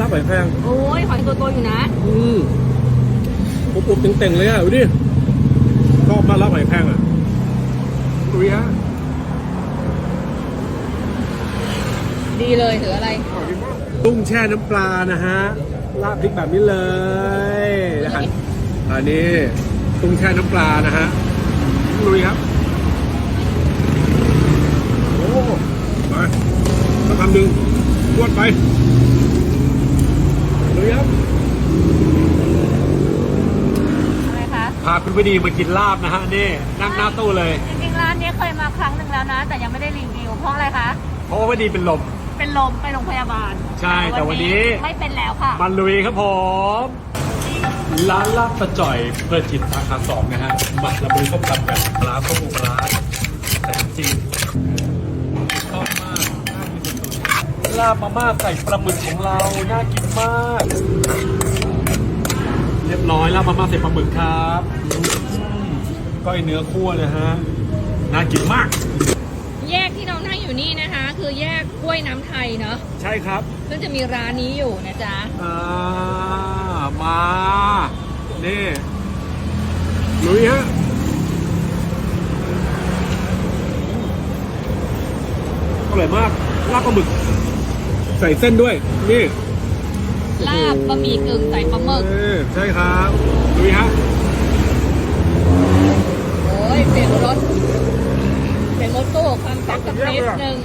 ลาบหอยแครงโอ้ยหอยตัวโตอยู่นะ อืมปุบๆเต่งๆเลยอะดูดิชอบมากลาบหอยแครงอะดูดิฮะดีเลยถืออะไรตุ้งแช่น้ำปลานะฮะลาบพริกแบบนี้เลยนะฮะอันนี้ตุ้งแช่น้ำปลานะฮะลุยครับโอ้ไปสักคำหนึ่งรวดไปลุย ครับอะไรคะ พาคุณวดีมากินลาบนะฮะนี่นั่งหน้าตู้เลย จริงๆร้านนี้เคยมาครั้งหนึ่งแล้วนะ แต่ยังไม่ได้รีวิวเพราะอะไรคะ เพราะว่าวดีเป็นลม เป็นลมไปโรงพยาบาลใช่แต่วันนี้ ไม่เป็นแล้วค่ะ มันลุยครับผมร้านลาบประจ่อยเพื่อจิตสาขาสองนะฮะมาละมือส้มตำแบบปลาส้มปลาแต่จริง ลาบมาม่าใส่ปลาหมึกของเรา น่ากินมาก เรียบร้อยลาบมาม่าใส่ปลาหมึกครับอืมก้อยเนื้อคั่วนะฮะ น่ากินมาก แยกที่เรานั่งอยู่นี่นะคะ คือแยกกล้วยน้ำไทยเนาะ ใช่ครับ ซึ่งจะมีร้านนี้อยู่นะจ๊ะ อ่า มา นี่ลุยฮะอร่อยมากลาบปลาหมึก ใส่เส้นด้วย นี่ลาบบะหมี่กึ่งใส่ปลาหมึก เออใช่ครับลุยฮะโอ้ยเปลี่ยนรถเปลี่ยนรถตู้ความแซ่บกับเทสหนึ่ง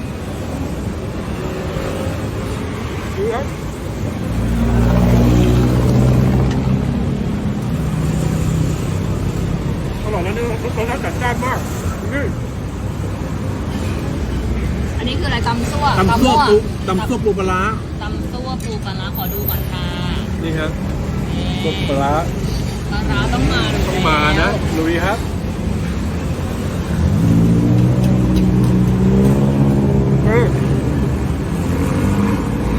ลุยครับอร่อยแล้วเนี่ยรสชาติจัดจ้านมากนี่อั นนี้คืออะไรตำซั่วตำซั่ววปูตำซั่วปูปลาร้าตำซั่วปูปลาร้าขอดูก่อนค่ะนี่ฮะนี่ซั่วปูปลาร้าปลาร้าต้องมาดูต้องมานะลุยครับเออ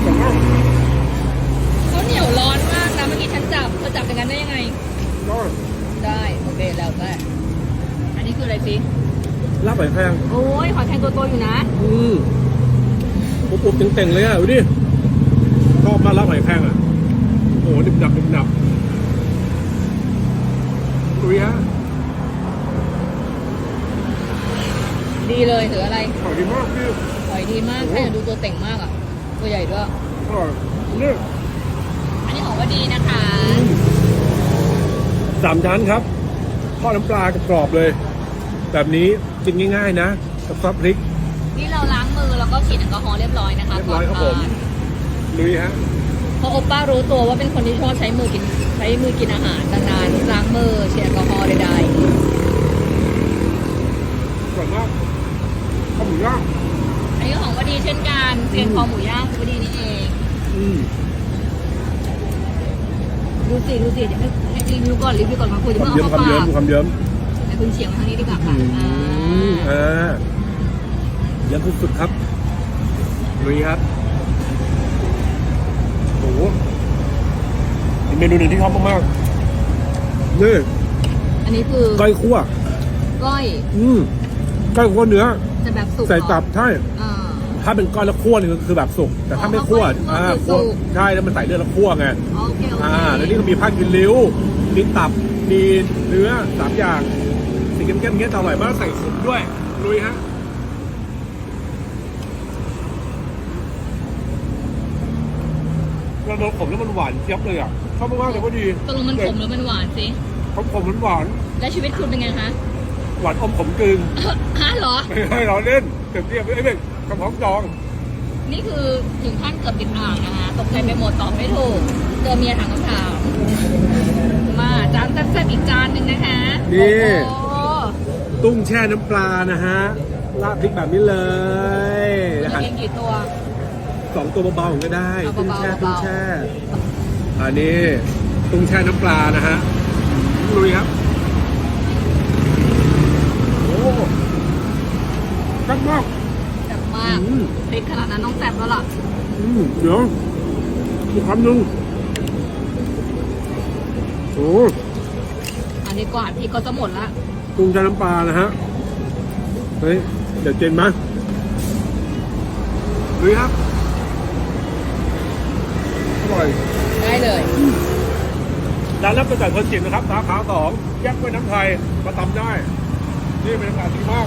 แต่ว่าเขาเหนียวร้อนมากนะเมื่อกี้ฉันจับเธอจับอย่างนั้นได้ยังไงก็ได้โอเคแล้วได้อันนี้คืออะไรฟิ ลาบหอยแครงโอ้ยหอยแครงตัวโตอยู่นะ อืมปุบๆเต่งๆเลยอะดูดิชอบมากลาบหอยแครงอะ โอ้โหดิบหนับดิบหนับลุยฮะดีเลยถืออะไรอร่อยดีมากพี่หอยดีมากโอ้แค่ดูตัวเต่งมากอะ ตัวใหญ่ด้วย อร่อยนี่อันนี้ของว่าดีนะคะ สามชั้นครับทอดน้ำปลากรอบๆเลย แบบนี้ กินง่ายๆ นะ กับซอสพริก นี่เราล้างมือแล้วก็ฉีดแอลกอฮอล์เรียบร้อยนะคะเรียบร้อยครับผมก่นทานลุยฮะเพราะโอป้ารู้ตัวว่าเป็นคนที่ชอบใช้มือกินใช้มือกินอาหารดังนั้นล้างมือฉีดแอลกอฮอล์ใดอร่อยมากข้าวหมูย่างๆอันนี้ก็ของว่าดีเช่นกันเซียนคอหมูย่างคือว่าดีนี่เองอืมดูสิดูสิเดี๋ยวให้ให้รีวิวก่อนรีวิวก่อนมาคุยความเพิ่งเยิ้มเอาความเข้าเยิ้ปามกความเยิ้ม ให้คุณเฉียงมาทางนี้ดีกว่าค่ะอืมอ่าอ่าเยิ้มสุดๆครับลุยครับโอ้โหอีกเมนูหนึ่งที่ชอบมากๆนี่อันนี้คือก้อยคั่วก้อย อืมก้อยคั่วเนื้อจะแบบสุกใส่ตับเหรอใช่อ่าถ้าเป็นก้อยแล้วคั่วนี่คือแบบสุก แต่ถ้าไม่คั่วอ๋ออ่าคั่คั่ววคือสุกใช่แล้วมันใส่เลือดแล้วคั่วไงโอเคโอเคอ่าแล้วนี่ก็มีผ้ากินริ้วมีตับมีเนื้อสามอย่างสี เข้มๆอย่างเงี้ยจะอร่อยมากใส่ขมด้วยลุยฮะเราโดนขมแล้วมันหวานเจี๊ยบเลยอะชอบมากๆเลยก็ดีตกลงมันขมหรือมันหวานสิขมขมๆมันหวานแล้วชีวิตคุณเป็นไงคะหวานอมขมกลืนฮะเหรอไม่ให้เราเล่นเต็มที่ไอ้เด็กกระเพาะจอง นี่คือถึงขั้นเกือบติดอ่างนะคะตกใจไปหมดตอบไม่ถูกเจอเมียถามคำถามมาจานแซ่บๆอีกจานหนึ่งนะคะนี่ โอ้โหตุ้งแช่น้ำปลานะฮะลาบพริกแบบนี้เลยคุณนะจะฮะกินกี่ตัว สองตัวเบาๆก็ได้เอาตุ้งเบาๆแช่เบาๆตุ้งแช่อันนี้ตุ้งแช่น้ำปลานะฮะลุยครับโอ้แซ่บมากแซ่บมากอืม พริกขนาดนั้นต้องแซ่บแล้วล่ะอืมเดี๋ยวอีกคำหนึ่งโอ้อันนี้กว่าพริกก็จะหมดละ ตุ้งแช่น้ำปลานะฮะ เฮ้ย เดี๋ยวเจนมาลุยครับ อร่อย ได้เลยร้านรับประจ่ายเพลินจิตนะครับ สาขาสองแยกห้วยน้ำไทย มาตำได้ นี่บรรยากาศดีมาก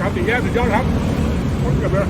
การสี่แยกสุดยอดครับต้องเก็บเลย